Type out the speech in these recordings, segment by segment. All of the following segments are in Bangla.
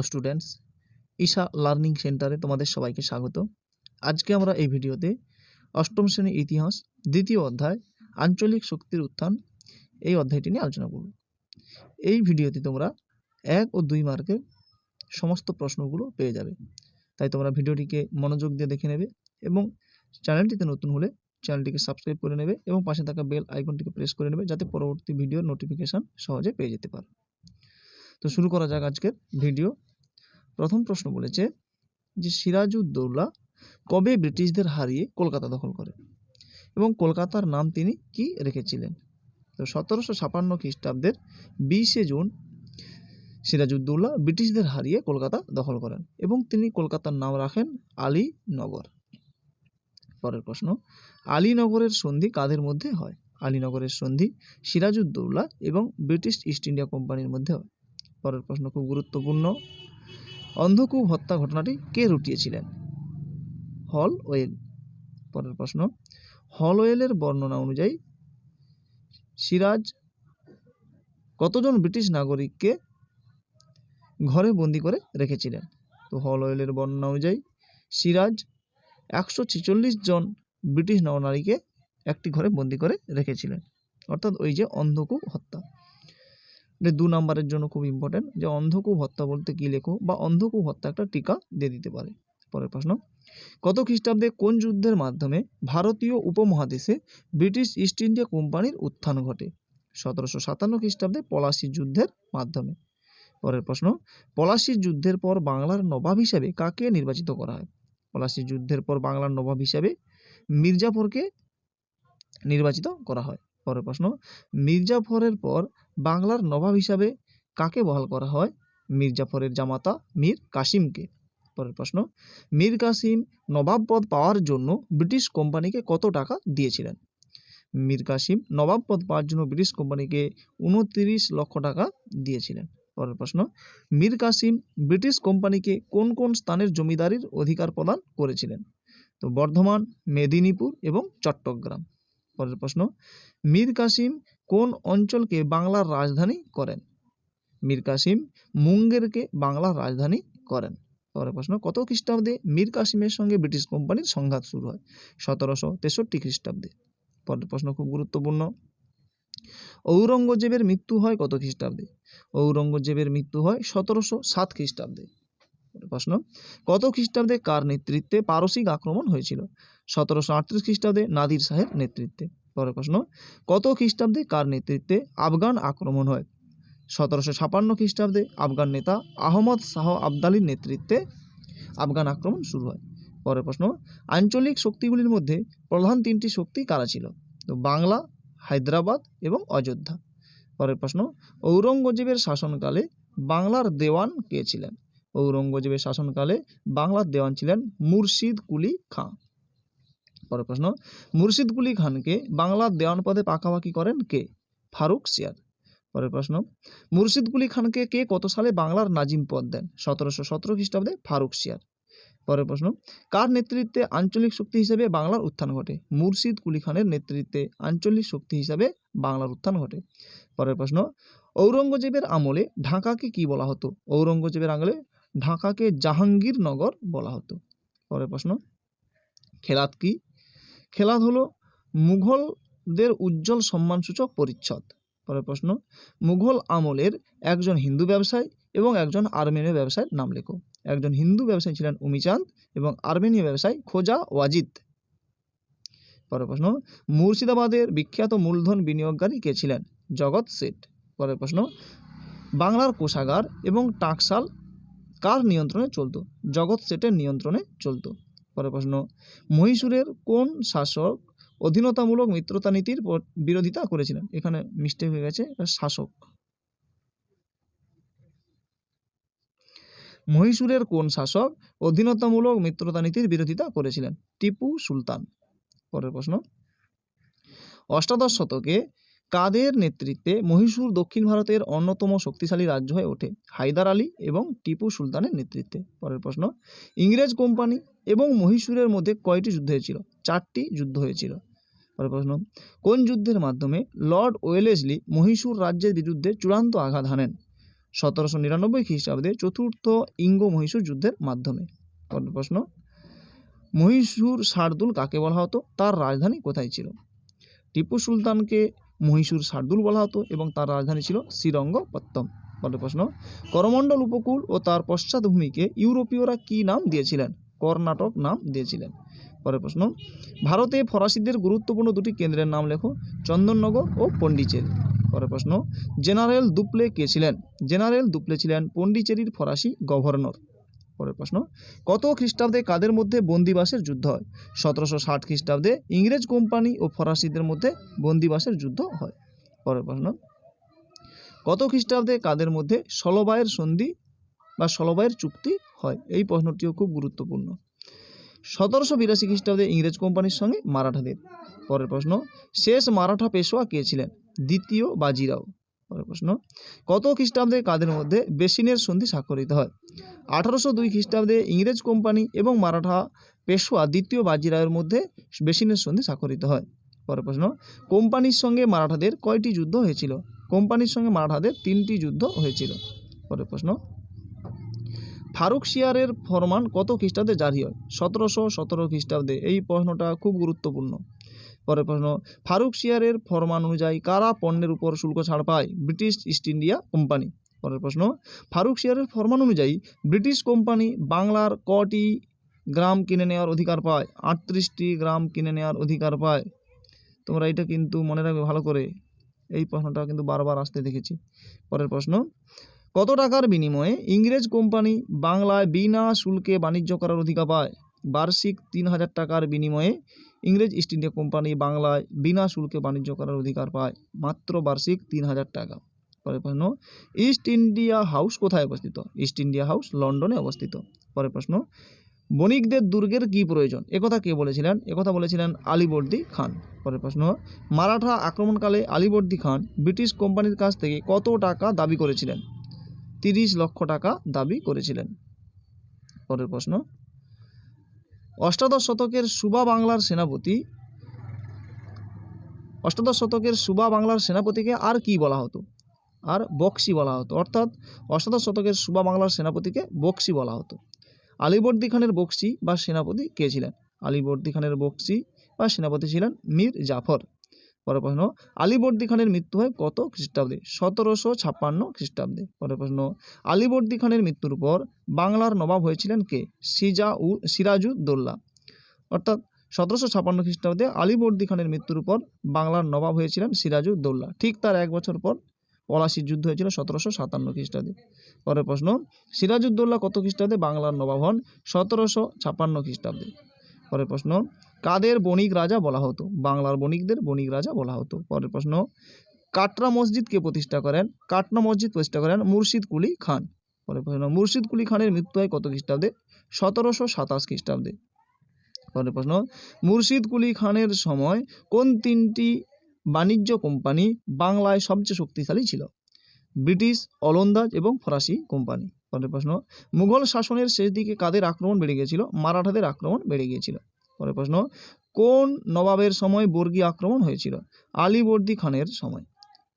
হ্যালো স্টুডেন্টস ঈশা লার্নিং সেন্টারে তোমাদের সবাইকে স্বাগত। আজকে আমরা এই ভিডিওতে অষ্টম শ্রেণি ইতিহাস, দ্বিতীয় অধ্যায়, আঞ্চলিক শক্তির উত্থান এই অধ্যায়টি নিয়ে আলোচনা করব। এই ভিডিওতে তোমরা এক ও দুই মার্কের সমস্ত প্রশ্নগুলো পেয়ে যাবে। তাই তোমরা ভিডিওটিকে মনোযোগ দিয়ে দেখে নেবে এবং চ্যানেলটিতে নতুন হলে চ্যানেলটিকে সাবস্ক্রাইব করে নেবে এবং পাশে থাকা বেল আইকনটিকে প্রেস করে নেবে যাতে পরবর্তী ভিডিওর নোটিফিকেশান সহজে পেয়ে যেতে পারো। তো শুরু করা যাক আজকের ভিডিও। প্রথম প্রশ্ন বলেছে যে সিরাজউদ্দৌলা কবে ব্রিটিশদের হারিয়ে কলকাতা দখল করে এবং কলকাতার নাম তিনি কি রেখেছিলেন? তো সতেরোশো ছাপান্ন খ্রিস্টাব্দের বিশে জুন সিরাজউদ্দৌলা ব্রিটিশদের হারিয়ে কলকাতা দখল করেন এবং তিনি কলকাতার নাম রাখেন আলীনগর। পরের প্রশ্ন, আলীনগরের সন্ধি কাদের মধ্যে হয়? আলীনগরের সন্ধি সিরাজউদ্দৌলা এবং ব্রিটিশ ইস্ট ইন্ডিয়া কোম্পানির মধ্যে হয়। পরের প্রশ্ন খুব গুরুত্বপূর্ণ অন্ধকূপ হত্যা ঘটনাটি কে রুটিয়েছিলেন? হল ওয়েল। পরের প্রশ্ন, হল ওয়েলের বর্ণনা অনুযায়ী সিরাজ কতজন ব্রিটিশ নাগরিককে ঘরে বন্দি করে রেখেছিলেন? তো হল ওয়েলের বর্ণনা অনুযায়ী সিরাজ একশো ছেচল্লিশ জন ব্রিটিশ নরনারীকে একটি ঘরে বন্দি করে রেখেছিলেন। অর্থাৎ ওই যে অন্ধকূপ হত্যা। এটা দু নম্বরের জন্য খুব ইম্পর্টেন্ট যে অন্ধকূপ হত্যা বলতে কি লেখো? বা অন্ধকূপ হত্যা একটা টিকা দিয়ে দিতে পারে। পরের প্রশ্ন, কত খ্রিস্টাব্দে কোন যুদ্ধের মাধ্যমে ভারতীয় উপমহাদেশে ব্রিটিশ ইস্ট ইন্ডিয়া কোম্পানির উত্থান ঘটে? সতেরোশো সাতান্ন খ্রিস্টাব্দে পলাশি যুদ্ধের মাধ্যমে। পরের প্রশ্ন পলাশির যুদ্ধের পর বাংলার নবাব হিসাবে কাকে নির্বাচিত করা হয়? পলাশির যুদ্ধের পর বাংলার নবাব হিসাবে মির্জাফরকে নির্বাচিত করা হয়। পরের প্রশ্ন, মির্জাফরের পর বাংলার নবাব হিসাবে কাকে বহাল করা হয়? মির্জাফরের জামাতা মীর কাসিমকে। পরের প্রশ্ন, মীর কাসিম নবাব পদ পাওয়ার জন্য ব্রিটিশ কোম্পানিকে কত টাকা দিয়েছিলেন? মীর কাসিম নবাব পদ পাওয়ার জন্য ব্রিটিশ কোম্পানিকে উনত্রিশ লক্ষ টাকা দিয়েছিলেন। পরের প্রশ্ন, মীর কাসিম ব্রিটিশ কোম্পানিকে কোন কোন স্থানের জমিদারির অধিকার প্রদান করেছিলেন? তো বর্ধমান, মেদিনীপুর এবং চট্টগ্রাম। পরের প্রশ্ন, মীর কাসিম কোন অঞ্চলকে বাংলার রাজধানী করেন? মীর কাসিম মুঙ্গেরকে বাংলার রাজধানী করেন। পরের প্রশ্ন, কত খ্রিস্টাব্দে মীর কাসিমের সঙ্গে ব্রিটিশ কোম্পানির সংঘাত শুরু হয়? সতেরোশো তেষট্টি খ্রিস্টাব্দে। পরের প্রশ্ন খুব গুরুত্বপূর্ণ, ঔরঙ্গজেবের মৃত্যু হয় কত খ্রিস্টাব্দে? ঔরঙ্গজেবের মৃত্যু হয় সতেরোশো সাত খ্রিস্টাব্দে। প্রশ্ন, কত খ্রিস্টাব্দে কার নেতৃত্বে পারসিক আক্রমণ হয়েছিল? সতেরোশো আটত্রিশ খ্রিস্টাব্দে নাদির শাহের নেতৃত্বে। পরের প্রশ্ন, কত খ্রিস্টাব্দে কার নেতৃত্বে আফগান আক্রমণ হয়? সতেরোশো ছাপান্ন খ্রিস্টাব্দে আফগান নেতা আহমদ শাহ আবদালির নেতৃত্বে আফগান আক্রমণ শুরু হয়। পরের প্রশ্ন, আঞ্চলিক শক্তিগুলির মধ্যে প্রধান তিনটি শক্তি কারা ছিল? তো বাংলা, হায়দ্রাবাদ এবং অযোধ্যা। পরের প্রশ্ন, ঔরঙ্গজেবের শাসনকালে বাংলার দেওয়ান কে ছিলেন? ঔরঙ্গজেবের শাসনকালে বাংলার দেওয়ান ছিলেন মুর্শিদ কুলি খাঁ। পরের প্রশ্ন, মুর্শিদ কুলি খানকে বাংলার দেওয়ান পদে পাকাপাকি করেন কে? ফারুক সিয়ার পরের প্রশ্ন, মুর্শিদ কুলি খানকে কে কত সালে বাংলার নাজিম পদ দেন? সতেরোশো সতেরো খ্রিস্টাব্দে ফারুক সিয়ার পরের প্রশ্ন, কার নেতৃত্বে আঞ্চলিক শক্তি হিসেবে বাংলার উত্থান ঘটে? মুর্শিদ কুলি খানের নেতৃত্বে আঞ্চলিক শক্তি হিসাবে বাংলার উত্থান ঘটে। পরের প্রশ্ন, ঔরঙ্গজেবের আমলে ঢাকাকে কি বলা হতো? ঔরঙ্গজেবের আমলে ঢাকাকে জাহাঙ্গীরনগর বলা হতো। পরের প্রশ্ন খেলাত কি? খেলাত হলো মুঘলদের উজ্জ্বল সম্মানসূচক পরিচ্ছদ। পরের প্রশ্ন, মুঘল আমলের একজন হিন্দু ব্যবসায়ী এবং একজন আর্মেনীয় ব্যবসায়ীর নাম লেখো। একজন হিন্দু ব্যবসায়ী ছিলেন উমিচাঁদ এবং আর্মেনীয় ব্যবসায়ী খোজা ওয়াজিদ। পরের প্রশ্ন, মুর্শিদাবাদের বিখ্যাত মূলধন বিনিয়োগকারী কে ছিলেন? জগৎ শেঠ। পরের প্রশ্ন, বাংলার কোষাগার এবং টাকশাল কার নিয়ন্ত্রণে চলতো? জগৎ শেঠের নিয়ন্ত্রণে চলতো। পরের প্রশ্ন, মহীশূরের কোন শাসক অধীনতামূলক মিত্রতা নীতির বিরোধিতা করেছিলেন? এখানে মিস্টেক হয়ে গেছে শাসক। মহীশূরের কোন শাসক অধীনতামূলক মিত্রতা নীতির বিরোধিতা করেছিলেন? টিপু সুলতান। পরের প্রশ্ন, অষ্টাদশ শতকে কাদের নেতৃত্বে মহীশূর দক্ষিণ ভারতের অন্যতম শক্তিশালী রাজ্য হয়ে ওঠে? হায়দার আলী এবং টিপু সুলতানের নেতৃত্বে। পরের প্রশ্ন, ইংরেজ কোম্পানি এবং মহীশূরের মধ্যে কয়টি যুদ্ধ হয়েছিল? চারটি যুদ্ধ হয়েছিল। পরের প্রশ্ন, কোন যুদ্ধের মাধ্যমে লর্ড ওয়েলেসলি মহীশূর রাজ্যের বিরুদ্ধে চূড়ান্ত আঘাত হানেন? সতেরোশো নিরানব্বই খ্রিস্টাব্দে চতুর্থ ইঙ্গ মহীশূর যুদ্ধের মাধ্যমে। পরের প্রশ্ন, মহীশূর শার্দুল কাকে বলা হতো? তার রাজধানী কোথায় ছিল? টিপু সুলতানকে মহীশূর শার্দুল বলা হতো এবং তার রাজধানী ছিল শ্রীরঙ্গপত্তম। পরের প্রশ্ন, করমণ্ডল উপকূল ও তার পশ্চাৎভূমিকে ইউরোপীয়রা কি নাম দিয়েছিলেন? কর্ণাটক নাম দিয়েছিলেন। পরের প্রশ্ন, ভারতে ফরাসিদের গুরুত্বপূর্ণ দুটি কেন্দ্রের নাম লেখো, চন্দননগর ও পন্ডিচেরি পরের প্রশ্ন, জেনারেল দুপ্লে কে ছিলেন? জেনারেল দুপ্লে ছিলেন পন্ডিচেরির ফরাসি গভর্নর। পরের প্রশ্ন, কত খ্রিস্টাব্দে কাদের মধ্যে বন্দিবাসের যুদ্ধ হয়? সতেরোশো ষাট খ্রিস্টাব্দে ইংরেজ কোম্পানি ও ফরাসিদের মধ্যে বন্দিবাসের যুদ্ধ হয়। পরের প্রশ্ন, কত খ্রিস্টাব্দে কাদের মধ্যে সলবায়ের সন্ধি বা সলবায়ের চুক্তি হয়? এই প্রশ্নটিও খুব গুরুত্বপূর্ণ। সতেরোশো বিরাশি খ্রিস্টাব্দে ইংরেজ কোম্পানির সঙ্গে মারাঠাদের। পরের প্রশ্ন, শেষ মারাঠা পেশোয়া কে ছিলেন? দ্বিতীয় বাজিরাও। পরের প্রশ্ন। কত খ্রিস্টাব্দে কাদের মধ্যে বেসিনের সন্ধি স্বাক্ষরিত হয়? আঠারোশো দুই খ্রিস্টাব্দে ইংরেজ কোম্পানি এবং মারাঠা পেশোয়া দ্বিতীয় বাজিরাওয়ের মধ্যে বেসিনের সন্ধি স্বাক্ষরিত হয়। পরের প্রশ্ন, কোম্পানির সঙ্গে মারাঠাদের কয়টি যুদ্ধ হয়েছিল? কোম্পানির সঙ্গে মারাঠাদের তিনটি যুদ্ধ হয়েছিল। পরের প্রশ্ন, ফারুক শিয়ারের ফরমান কত খ্রিস্টাব্দে জারি হয়? সতেরোশো সতেরো খ্রিস্টাব্দে। এই প্রশ্নটা খুব গুরুত্বপূর্ণ। পরের প্রশ্ন, ফারুক শিয়ারের ফরমান অনুযায়ী কারা পণ্যের উপর শুল্ক ছাড় পায়? British East India company. পরের প্রশ্ন, ফারুক শিয়ারের ফরমান অনুযায়ী ব্রিটিশ কোম্পানি বাংলার কটি গ্রাম কিনে নেওয়ার অধিকার পায়? আটত্রিশটি গ্রাম কিনে নেওয়ার অধিকার পায়। তোমরা এটা কিন্তু মনে রাখবে ভালো করে। এই প্রশ্নটা কিন্তু বারবার আসতে দেখেছি। পরের প্রশ্ন, কত টাকার বিনিময়ে ইংরেজ কোম্পানি বাংলায় বিনা শুল্কে বাণিজ্য করার অধিকার পায়? বার্ষিক তিন হাজার টাকার বিনিময়ে ইংরেজ ইস্ট ইন্ডিয়া কোম্পানি বাংলায় বিনা শুল্কে বাণিজ্য করার অধিকার পায়, মাত্র বার্ষিক তিন হাজার টাকা। পরের প্রশ্ন, ইস্ট ইন্ডিয়া হাউস কোথায় অবস্থিত? ইস্ট ইন্ডিয়া হাউস লন্ডনে অবস্থিত। পরের প্রশ্ন, বণিকদের দুর্গের কি প্রয়োজন? একথা কে বলেছিলেন? একথা বলেছিলেন আলিবর্দি খান। পরের প্রশ্ন, মারাঠা আক্রমণকালে আলিবর্দি খান ব্রিটিশ কোম্পানির কাছ থেকে কত টাকা দাবি করেছিলেন? তিরিশ লক্ষ টাকা দাবি করেছিলেন। পরের প্রশ্ন অষ্টাদশ শতকের সুবা বাংলার সেনাপতি। অষ্টাদশ শতকের সুবা বাংলার সেনাপতিকে আর কি বলা হতো? আর বক্সি বলা হতো। অর্থাৎ অষ্টাদশ শতকের সুবা বাংলার সেনাপতিকে বক্সি বলা হতো। আলিবর্দি খানের বক্সি বা সেনাপতি কে ছিলেন? আলিবর্দি খানের বক্সি বা সেনাপতি ছিলেন মীর জাফর। পরের প্রশ্ন, আলিবর্দি খানের মৃত্যু হয় কত খ্রিস্টাব্দে? সতেরোশো ছাপ্পান্ন খ্রিস্টাব্দে। পরের প্রশ্ন, আলিবর্দি খানের মৃত্যুর পর বাংলার নবাব হয়েছিলেন কে? সিজা উ সিরাজউদ্দৌলা। অর্থাৎ সতেরোশো ছাপ্পান্ন খ্রিস্টাব্দে আলিবর্দি খানের মৃত্যুর পর বাংলার নবাব হয়েছিলেন সিরাজউদ্দৌলা। ঠিক তার এক বছর পর পলাশির যুদ্ধ হয়েছিল সতেরোশো সাতান্ন খ্রিস্টাব্দে। পরের প্রশ্ন, সিরাজউদ্দৌলা কত খ্রিস্টাব্দে বাংলার নবাব হন? সতেরোশো ছাপ্পান্ন খ্রিস্টাব্দে। পরের প্রশ্ন, কাদের বণিক রাজা বলা হতো? বাংলার বণিকদের বণিক রাজা বলা হতো। পরের প্রশ্ন, কাটরা মসজিদকে প্রতিষ্ঠা করেন? কাটরা মসজিদ প্রতিষ্ঠা করেন মুর্শিদ কুলি খান। পরের প্রশ্ন, মুর্শিদ কুলি খানের মৃত্যু হয় কত খ্রিস্টাব্দে? সতেরোশো সাতাশ খ্রিস্টাব্দে। পরের প্রশ্ন, মুর্শিদ কুলি খানের সময় কোন তিনটি বাণিজ্য কোম্পানি বাংলায় সবচেয়ে শক্তিশালী ছিল? ব্রিটিশ অলন্দাজ এবং ফরাসি কোম্পানি। পরের প্রশ্ন, মুঘল শাসনের শেষ দিকে কাদের আক্রমণ বেড়ে গিয়েছিল? মারাঠাদের আক্রমণ বেড়ে গিয়েছিল। পরের প্রশ্ন, কোন নবাবের সময় বর্গী আক্রমণ হয়েছিল? আলীবর্দী খানের সময়।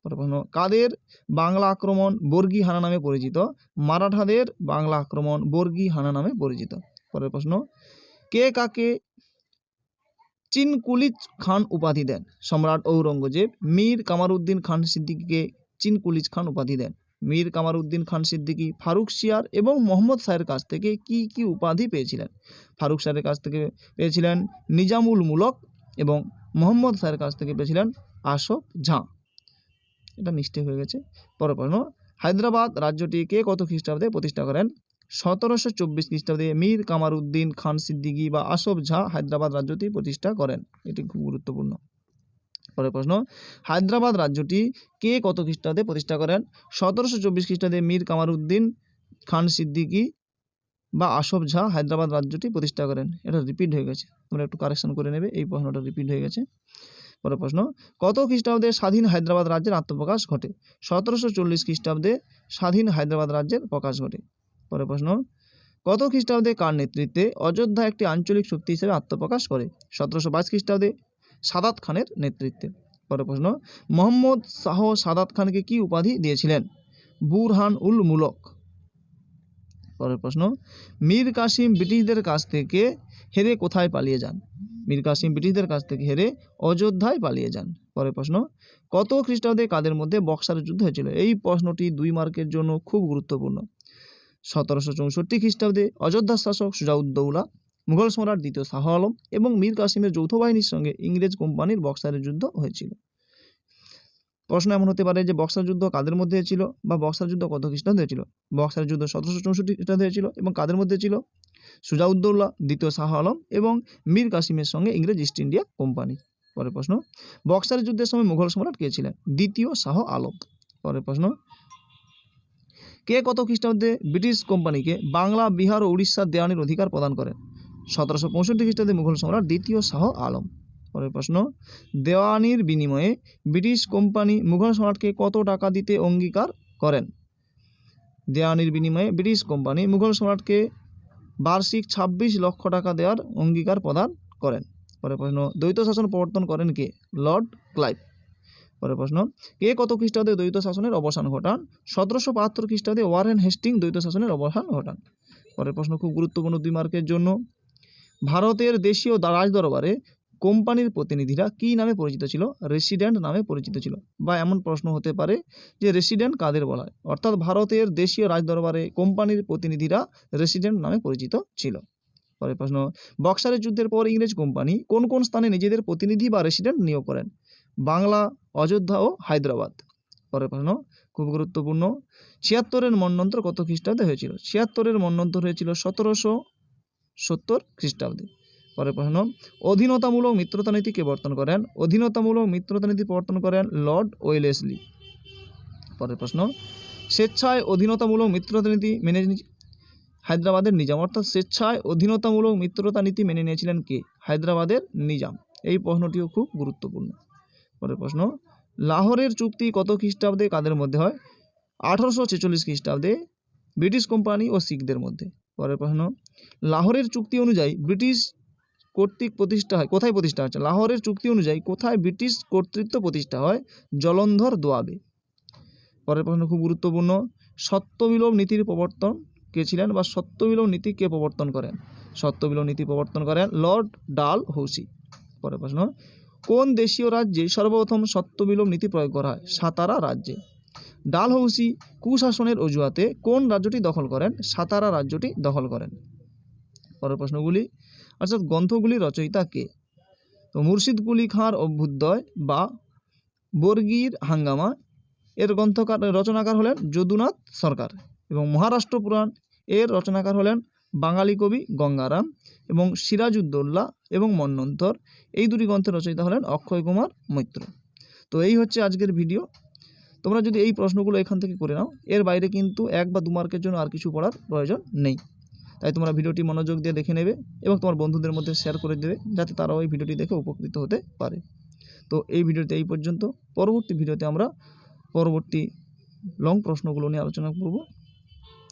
পরের প্রশ্ন, কাদের বাংলা আক্রমণ বর্গী হানা নামে পরিচিত? মারাঠাদের বাংলা আক্রমণ বর্গী হানা নামে পরিচিত। পরের প্রশ্ন, কে কাকে চিনকুলিজ খান উপাধি দেন? সম্রাট ঔরঙ্গজেব, মীর কামারউদ্দিন খান সিদ্দিকীকে চিনকুলিজ খান উপাধি দেন। মীর কামারউদ্দিন খান সিদ্দিকী, ফারুক শিয়ার এবং মোহাম্মদ শাহের কাছ থেকে কি কি উপাধি পেয়েছিলেন? ফারুক শাহের কাছ থেকে পেয়েছিলেন নিজামুল মুলক এবং মোহাম্মদ শাহের কাছ থেকে পেয়েছিলেন আশফ ঝাঁ। এটা মিস্টেক হয়ে গেছে। পরের প্রশ্ন, হায়দ্রাবাদ রাজ্যটি কে কত খ্রিস্টাব্দে প্রতিষ্ঠা করেন? সতেরোশো চব্বিশ খ্রিস্টাব্দে মীর কামারউদ্দিন খান সিদ্দিকী বা আসফ ঝা হায়দ্রাবাদ রাজ্যটি প্রতিষ্ঠা করেন। এটি খুব গুরুত্বপূর্ণ। পরের প্রশ্ন, হায়দ্রাবাদ রাজ্যটি কে কত খ্রিস্টাব্দে প্রতিষ্ঠা করেন? সতেরোশো চব্বিশ খ্রিস্টাব্দে মীর কামারউদ্দিন খান সিদ্দিকী বা আসফ ঝা হায়দ্রাবাদ রাজ্যটি প্রতিষ্ঠা করেন? এটা রিপিট হয়ে গেছে। তোমরা একটু কারেকশন করে নেবে, এই প্রশ্নটা রিপিট হয়ে গেছে। পরের প্রশ্ন, কত খ্রিস্টাব্দে স্বাধীন হায়দ্রাবাদ রাজ্যের আত্মপ্রকাশ ঘটে? সতেরোশো চল্লিশ খ্রিস্টাব্দে স্বাধীন হায়দ্রাবাদ রাজ্যের প্রকাশ ঘটে। পরের প্রশ্ন, কত খ্রিস্টাব্দে কার নেতৃত্বে অযোধ্যা একটি আঞ্চলিক শক্তি হিসেবে আত্মপ্রকাশ করে? সতেরোশো বাইশ খ্রিস্টাব্দে সাদাত খানের নেতৃত্বে। পরের প্রশ্ন, মোহাম্মদ শাহ সাদাত খানকে কি উপাধি দিয়েছিলেন? বুরহান উল মুলক। পরের প্রশ্ন, মীর কাসিম ব্রিটিশদের কাছ থেকে হেরে কোথায় পালিয়ে যান? মীর কাসিম ব্রিটিশদের কাছ থেকে হেরে অযোধ্যায় পালিয়ে যান। পরের প্রশ্ন, কত খ্রিস্টাব্দে কাদের মধ্যে বক্সার যুদ্ধ হয়েছিল? এই প্রশ্নটি দুই মার্কের জন্য খুব গুরুত্বপূর্ণ। সতেরোশো চৌষট্টি খ্রিস্টাব্দে অযোধ্যার শাসক সুজাউদ্দৌলা মুঘল সম্রাট দ্বিতীয় শাহ আলম এবং মীর কাসিমের যৌথ বাহিনীর সঙ্গে ইংরেজ কোম্পানির বক্সারের যুদ্ধ হয়েছিল। প্রশ্ন এমন হতে পারে যে বক্সার যুদ্ধ কাদের মধ্যে হয়েছিল বা বক্সার যুদ্ধ কত খ্রিস্টাব্দে হয়েছিল বক্সার যুদ্ধ সতেরোশো চৌষট্টি খ্রিস্টাব্দে হয়েছিল এবং কাদের মধ্যে ছিল? সুজাউদ্দৌলা, দ্বিতীয় শাহ আলম এবং মীর কাসিমের সঙ্গে ইংরেজ ইস্ট ইন্ডিয়া কোম্পানি। পরের প্রশ্ন বক্সার যুদ্ধের সময় মুঘল সম্রাট কে ছিলেন? দ্বিতীয় শাহ আলম। পরের প্রশ্ন, কে কত খ্রিস্টাব্দে ব্রিটিশ কোম্পানিকে বাংলা, বিহার ও উড়িষ্যার দেওয়ানির অধিকার প্রদান করেন? সতেরোশো পঁয়ষট্টি খ্রিস্টাব্দে মুঘল সম্রাট দ্বিতীয় শাহ আলম। পরের প্রশ্ন, দেওয়ানির বিনিময়ে ব্রিটিশ কোম্পানি মুঘল সম্রাটকে কত টাকা দিতে অঙ্গীকার করেন? দেওয়ানির বিনিময়ে ব্রিটিশ কোম্পানি মুঘল সম্রাটকে বার্ষিক ছাব্বিশ লক্ষ টাকা দেওয়ার অঙ্গীকার প্রদান করেন। পরের প্রশ্ন, দ্বৈত শাসন প্রবর্তন করেন কে? Lord Clive. পরের প্রশ্ন, কে কত খ্রিস্টাব্দে দ্বৈত শাসনের অবসান ঘটান? সতেরোশো বাহাত্তর খ্রিস্টাব্দে ওয়ারেন হেস্টিং দ্বৈত শাসনের অবসান ঘটান। পরের প্রশ্ন, খুব গুরুত্বপূর্ণ দুই মার্কের জন্য। ভারতের দেশীয় রাজদরবারে কোম্পানির প্রতিনিধিরা কী নামে পরিচিত ছিল? রেসিডেন্ট নামে পরিচিত ছিল? বা এমন প্রশ্ন হতে পারে যে রেসিডেন্ট কাদের বলা হয়? অর্থাৎ ভারতের দেশীয় রাজদরবারে কোম্পানির প্রতিনিধিরা রেসিডেন্ট নামে পরিচিত ছিল। পরের প্রশ্ন, বক্সারের যুদ্ধের পর ইংরেজ কোম্পানি কোন কোন স্থানে নিজেদের প্রতিনিধি বা রেসিডেন্ট নিয়োগ করেন? বাংলা, অযোধ্যা ও হায়দ্রাবাদ। পরের প্রশ্ন, খুব গুরুত্বপূর্ণ, ছিয়াত্তরের মন্বন্তর কত খ্রিস্টাব্দে হয়েছিল? ছিয়াত্তরের মন্বন্তর হয়েছিল সতেরোশো সত্তর খ্রিস্টাব্দে। পরের প্রশ্ন, অধীনতামূলক মিত্রতা নীতি কে বর্তন করেন। অধীনতামূলক মিত্রতা নীতি প্রবর্তন করেন লর্ড ওয়েলেসলি। পরের প্রশ্ন, স্বেচ্ছায় অধীনতামূলক মিত্রতা নীতি মেনে হায়দ্রাবাদের নিজাম। অর্থাৎ স্বেচ্ছায় অধীনতামূলক মিত্রতা নীতি মেনে নিয়েছিলেন কে? হায়দ্রাবাদের নিজাম। এই প্রশ্নটিও খুব গুরুত্বপূর্ণ। পরের প্রশ্ন, লাহোরের চুক্তি কত খ্রিস্টাব্দে কাদের মধ্যে হয়? আঠারোশো ছেচল্লিশ খ্রিস্টাব্দে ব্রিটিশ কোম্পানি ও শিখদের মধ্যে। পরের প্রশ্ন, লাহোরের চুক্তি অনুযায়ী ব্রিটিশ কর্তৃক প্রতিষ্ঠা হয়, কোথায় প্রতিষ্ঠা হচ্ছে? লাহোরের চুক্তি অনুযায়ী কোথায় ব্রিটিশ কর্তৃত্ব প্রতিষ্ঠা হয়? জলন্ধর, দোয়াবে। পরের প্রশ্ন খুব গুরুত্বপূর্ণ, সত্যবিলোপ নীতির প্রবর্তন কে ছিলেন বা সত্যবিলোপ নীতি কে প্রবর্তন করেন? সত্যবিলোপ নীতি প্রবর্তন করেন লর্ড ডাল হৌসি। পরের প্রশ্ন, কোন দেশীয় রাজ্যে সর্বপ্রথম সত্যবিলোপ নীতি প্রয়োগ করা হয়? সাতারা রাজ্যে। ডালহৌসি কুশাসনের অজুহাতে কোন রাজ্যটি দখল করেন? সাতারা রাজ্যটি দখল করেন। পরের প্রশ্নগুলি, অর্থাৎ গ্রন্থগুলির রচয়িতা কে? তো মুর্শিদ কুলি খাঁর অভ্যুদয় বা বর্গীর হাঙ্গামা, এর গ্রন্থকার, রচনাকার হলেন যদুনাথ সরকার এবং মহারাষ্ট্র পুরাণ, এর রচনাকার হলেন বাঙালি কবি গঙ্গারাম এবং সিরাজউদ্দৌলা এবং মন্বন্তর এই দুটি গ্রন্থের রচয়িতা হলেন অক্ষয় কুমার মৈত্র। তো এই হচ্ছে আজকের ভিডিও। তোমরা যদি এই প্রশ্নগুলো এখান থেকে করে নাও, এর বাইরে কিন্তু এক বা দু মার্কের জন্য আর কিছু পড়ার প্রয়োজন নেই। তাই তোমরা ভিডিওটি মনোযোগ দিয়ে দেখে নেবে এবং তোমার বন্ধুদের মধ্যে শেয়ার করে দেবে, যাতে তারাও এই ভিডিওটি দেখে উপকৃত হতে পারে। তো এই ভিডিওতে এই পর্যন্ত। পরবর্তী ভিডিওতে আমরা পরবর্তী লং প্রশ্নগুলো নিয়ে আলোচনা করব।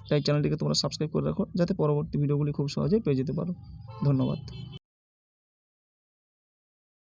তাই চ্যানেলটিকে তোমরা সাবস্ক্রাইব করে রাখো, যাতে পরবর্তী ভিডিওগুলি খুব সহজে পেয়ে যেতে পারো। ধন্যবাদ।